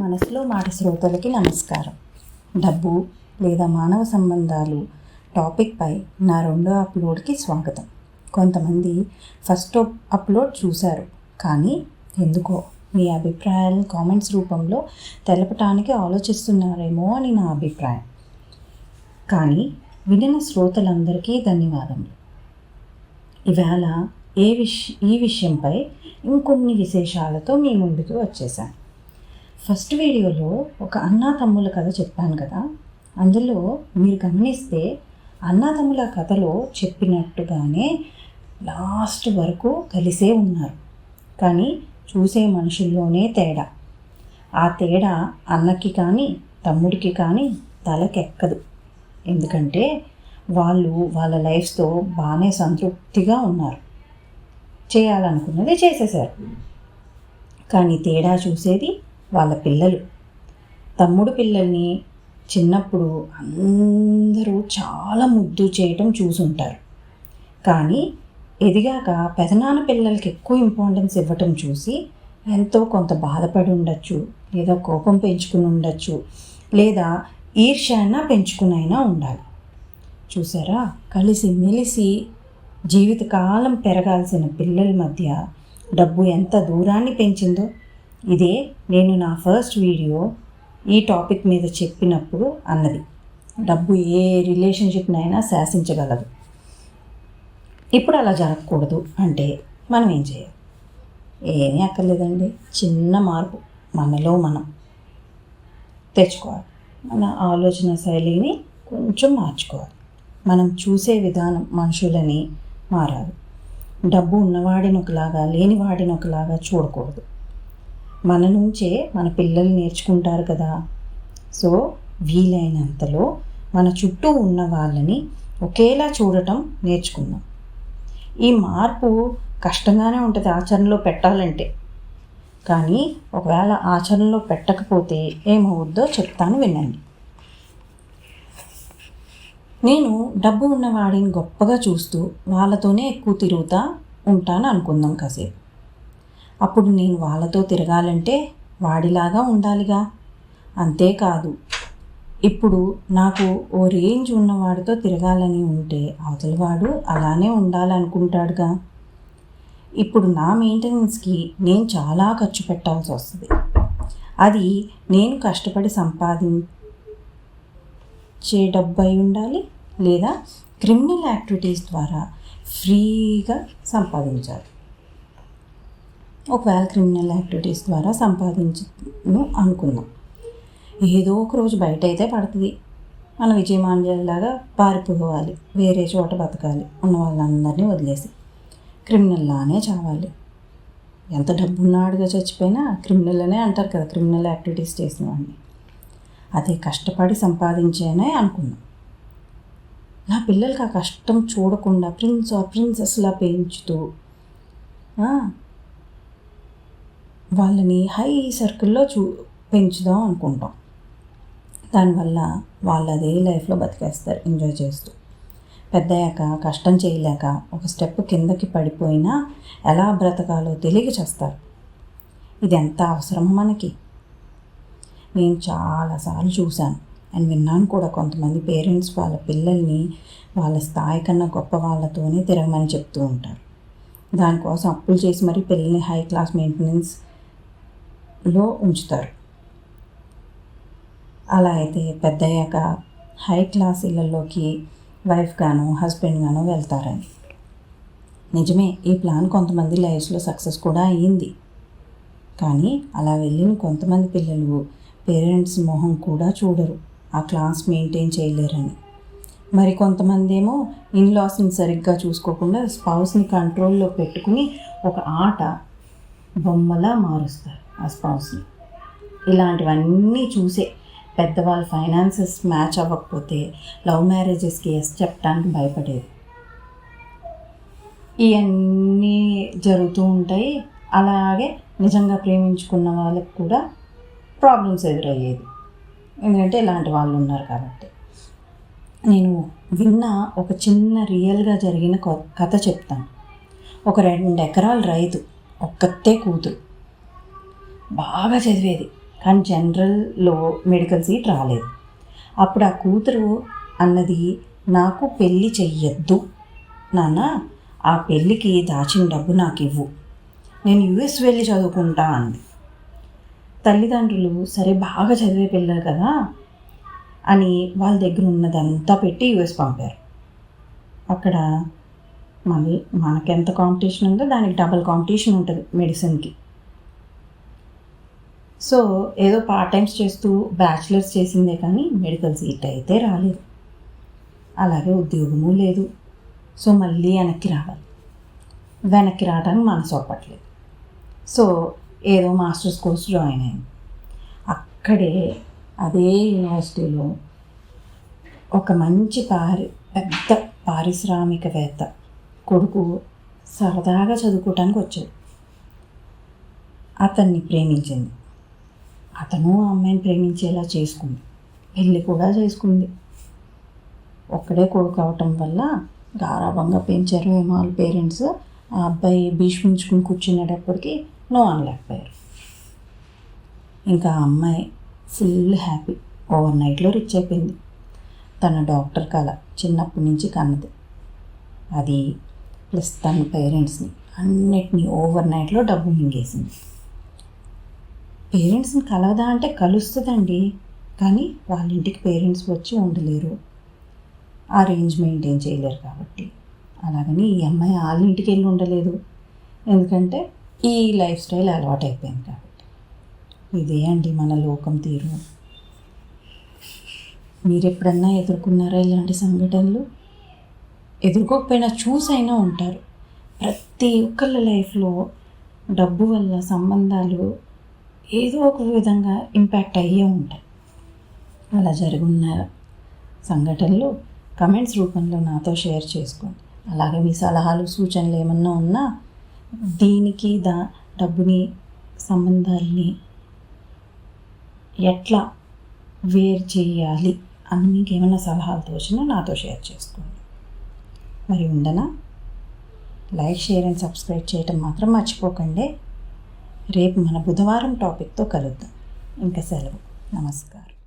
మనసులో మాట శ్రోతలకి నమస్కారం. డబ్బు లేదా మానవ సంబంధాలు టాపిక్పై నా రెండో అప్లోడ్కి స్వాగతం. కొంతమంది ఫస్ట్ అప్లోడ్ చూశారు కానీ ఎందుకో మీ అభిప్రాయాలను కామెంట్స్ రూపంలో తెలపటానికి ఆలోచిస్తున్నారేమో అని నా అభిప్రాయం. కానీ వినిన శ్రోతలందరికీ ధన్యవాదములు. ఇవాళ ఏ విష ఈ విషయంపై ఇంకొన్ని విశేషాలతో మీ ముందుకు వచ్చేసాను. ఫస్ట్ వీడియోలో ఒక అన్నా తమ్ముల కథ చెప్పాను కదా. అందులో మీరు గమనిస్తే అన్నా తమ్ముల కథలో చెప్పినట్టుగానే లాస్ట్ వరకు కలిసే ఉన్నారు. కానీ చూసే మనుషుల్లోనే తేడా. ఆ తేడా అన్నకి కానీ తమ్ముడికి కానీ తలకెక్కదు. ఎందుకంటే వాళ్ళు వాళ్ళ లైఫ్తో బాగానే సంతృప్తిగా ఉన్నారు. చేయాలనుకున్నది చేసేసారు కానీ తేడా చూసేది వాళ్ళ పిల్లలు. తమ్ముడు పిల్లల్ని చిన్నప్పుడు అందరూ చాలా ముద్దు చేయటం చూసుంటారు. కానీ ఎదిగాక పెదనాన్న పిల్లలకి ఎక్కువ ఇంపార్టెన్స్ ఇవ్వటం చూసి ఎంతో కొంత బాధపడి ఉండొచ్చు లేదా కోపం పెంచుకుని ఉండొచ్చు లేదా ఈర్ష్యాన పెంచుకునైనా ఉండాలి. చూసారా? కలిసి మెలిసి జీవితకాలం పెరగాల్సిన పిల్లల మధ్య డబ్బు ఎంత దూరాన్ని పెంచిందో. ఇదే నేను నా ఫస్ట్ వీడియో ఈ టాపిక్ మీద చెప్పినప్పుడు అన్నది. డబ్బు ఏ రిలేషన్షిప్నైనా శాసించగలదు. ఇప్పుడు అలా జరగకూడదు అంటే మనం ఏం చేయాలి? ఏమీ అక్కర్లేదండి. చిన్న మార్పు. మనలో మనం తెచ్చుకోవాలి. మన ఆలోచన శైలిని కొంచెం మార్చుకోవాలి. మనం చూసే విధానం మనుషులని మారాలి. డబ్బు ఉన్నవాడిని ఒకలాగా లేనివాడిని ఒకలాగా చూడకూడదు. మన నుంచే మన పిల్లలు నేర్చుకుంటారు కదా. సో వీలైనంతలో మన చుట్టూ ఉన్న వాళ్ళని ఒకేలా చూడటం నేర్చుకుందాం. ఈ మార్పు కష్టంగానే ఉంటుంది ఆచరణలో పెట్టాలంటే. కానీ ఒకవేళ ఆచరణలో పెట్టకపోతే ఏమవుద్దో చెప్తాను వినండి. నేను డబ్బు ఉన్నవాడిని గొప్పగా చూస్తూ వాళ్ళతోనే ఎక్కువ తిరుగుతా ఉంటాను అనుకుందాం కాసేపు. అప్పుడు నేను వాళ్ళతో తిరగాలంటే వాడిలాగా ఉండాలిగా. అంతేకాదు ఇప్పుడు నాకు ఓ రేంజ్ ఉన్నవాడితో తిరగాలని ఉంటే అవతలవాడు అలానే ఉండాలనుకుంటాడుగా. ఇప్పుడు నా మెయింటెనెన్స్కి నేను చాలా ఖర్చు పెట్టాల్సి వస్తుంది. అది నేను కష్టపడి సంపాదించే డబ్బు అయి ఉండాలి లేదా క్రిమినల్ యాక్టివిటీస్ ద్వారా ఫ్రీగా సంపాదించాలి. ఒకవేళ క్రిమినల్ యాక్టివిటీస్ ద్వారా సంపాదించను అనుకుందాం. ఏదో ఒక రోజు బయట అయితే పడుతుంది. మన విజయమాంజలాగా పారిపోవాలి. వేరే చోట బతకాలి. ఉన్న వాళ్ళందరినీ వదిలేసి క్రిమినల్లానే చావాలి. ఎంత డబ్బున్నాడుగా చచ్చిపోయినా క్రిమినల్ అనే అంటారు కదా క్రిమినల్ యాక్టివిటీస్ చేసిన వాడిని అదే కష్టపడి సంపాదించానే అనుకున్నాం నా పిల్లలకి ఆ కష్టం చూడకుండా ప్రిన్స్ ఆ ప్రిన్సెస్లా పెంచుతూ వాళ్ళని హై సర్కిల్లో చూ పెంచుదాం అనుకుంటాం. దానివల్ల వాళ్ళు అదే లైఫ్లో బతికేస్తారు ఎంజాయ్ చేస్తూ. పెద్దయ్యాక కష్టం చేయలేక ఒక స్టెప్ కిందకి పడిపోయినా ఎలా బ్రతకాలో తెలియక చేస్తారు. ఇది ఎంత అవసరం మనకి? నేను చాలాసార్లు చూశాను అండ్ విన్నాను కూడా కొంతమంది పేరెంట్స్ వాళ్ళ పిల్లల్ని వాళ్ళ స్థాయి కన్నా గొప్ప వాళ్ళతోనే తిరగమని చెప్తూ ఉంటారు. దానికోసం అప్పులు చేసి మరీ పిల్లల్ని హై క్లాస్ మెయింటెనెన్స్ లో ఉంచుతారు. అలా అయితే పెద్దయ్యాక హై క్లాస్ ఇళ్ళల్లోకి వైఫ్ గాను హస్బెండ్ గాను వెళ్తారని. నిజమే ఈ ప్లాన్ కొంతమంది లైఫ్స్లో సక్సెస్ కూడా అయ్యింది. కానీ అలా వెళ్ళిన కొంతమంది పిల్లలు పేరెంట్స్ మొహం కూడా చూడరు. ఆ క్లాస్ మెయింటైన్ చేయలేరని. మరి కొంతమంది ఏమో ఇన్లాస్ని సరిగ్గా చూసుకోకుండా స్పౌస్ని కంట్రోల్లో పెట్టుకుని ఒక ఆట బొమ్మలా మారుస్తారు. ఆ స్పౌస్ని ఇలాంటివన్నీ చూసే పెద్దవాళ్ళ ఫైనాన్సెస్ మ్యాచ్ అవ్వకపోతే లవ్ మ్యారేజెస్కి ఎస్ చెప్పడానికి భయపడేది. ఇవన్నీ జరుగుతూ ఉంటాయి. అలాగే నిజంగా ప్రేమించుకున్న వాళ్ళకి కూడా ప్రాబ్లమ్స్ ఎదురయ్యేది. ఎందుకంటే ఇలాంటి వాళ్ళు ఉన్నారు కాబట్టి. నేను విన్న ఒక చిన్న రియల్గా జరిగిన కథ చెప్తాను. ఒక రెండు ఎకరాల రైతు ఒక్కతే కూతురు. బాగా చదివేది. కానీ జనరల్లో మెడికల్ సీట్ రాలేదు. అప్పుడు ఆ కూతురు అన్నది నాకు పెళ్ళి చెయ్యొద్దు. నాన్న ఆ పెళ్ళికి దాచిన డబ్బు నాకు ఇవ్వు నేను యుఎస్ వెళ్ళి చదువుకుంటా అంది. తల్లిదండ్రులు సరే బాగా చదివే పిల్లలు కదా అని వాళ్ళ దగ్గర ఉన్నదంతా పెట్టి యుఎస్ పంపారు. అక్కడ మళ్ళీ మనకెంత కాంపిటీషన్ ఉందో దానికి డబల్ కాంపిటీషన్ ఉంటుంది మెడిసిన్కి. సో ఏదో పార్ట్ టైమ్స్ చేస్తూ బ్యాచిలర్స్ చేసిందే కానీ మెడికల్ సీట్ అయితే రాలేదు. అలాగే ఉద్యోగము లేదు. సో మళ్ళీ వెనక్కి రావాలి. వెనక్కి రావడానికి మనసు ఒప్పట్లేదు. సో ఏదో మాస్టర్స్ కోర్స్ జాయిన్ అయింది అక్కడే అదే యూనివర్సిటీలో ఒక మంచి పారి పెద్ద పారిశ్రామికవేత్త కొడుకు సరదాగా చదువుకోవటానికి వచ్చాడు. అతన్ని ప్రేమించింది. అతను ఆ అమ్మాయిని ప్రేమించేలా చేసుకుంది. పెళ్ళి కూడా చేసుకుంది. ఒక్కడే కొడుకు అవటం వల్ల గారాభంగా పెంచారు ఏమో వాళ్ళ పేరెంట్స్. ఆ అబ్బాయి భీష్మించుకుని కూర్చునేటప్పటికి నో అనలేకపోయారు ఇంకా ఆ అమ్మాయి ఫుల్ హ్యాపీ. ఓవర్ నైట్లో రిచ్ అయిపోయింది. తన డాక్టర్ కళ చిన్నప్పటి నుంచి కన్నది. అది ప్లస్ తన పేరెంట్స్ని అన్నిటినీ ఓవర్ నైట్లో డబ్బు మింగేసింది. పేరెంట్స్ని కలవదా అంటే కలుస్తుందండి. కానీ వాళ్ళ ఇంటికి పేరెంట్స్ వచ్చి ఉండలేరు. ఆ రేంజ్ మెయింటైన్ చేయలేరు కాబట్టి. అలాగని ఈ అమ్మాయి వాళ్ళ ఇంటికి వెళ్ళి ఉండలేదు. ఎందుకంటే ఈ లైఫ్ స్టైల్ అలవాటు అయిపోయింది కాబట్టి. ఇదే అండి మన లోకం తీరు. మీరు ఎప్పుడన్నా ఎదుర్కొన్నారా ఇలాంటి సంఘటనలు? ఎదుర్కోకపోయినా చూసైనా ఉంటారు. ప్రతి ఒక్కళ్ళ లైఫ్లో డబ్బు వల్ల సంబంధాలు ఏదో ఒక విధంగా ఇంపాక్ట్ అయ్యే ఉంటాయి. అలా జరుగున్న సంఘటనలు కమెంట్స్ రూపంలో నాతో షేర్ చేసుకోండి. అలాగే మీ సలహాలు సూచనలు ఏమన్నా ఉన్నా దీనికి దా డబ్బుని సంబంధాలని ఎట్లా వేరు చేయాలి అని మీకు ఏమైనా సలహాలు తోచినా నాతో షేర్ చేసుకోండి. మరి ఉండనా లైక్ షేర్ అండ్ సబ్స్క్రైబ్ చేయటం మాత్రం మర్చిపోకండి. రేపు మన బుధవారం టాపిక్తో కలుద్దాం. ఇంకా సెలవు. నమస్కారం.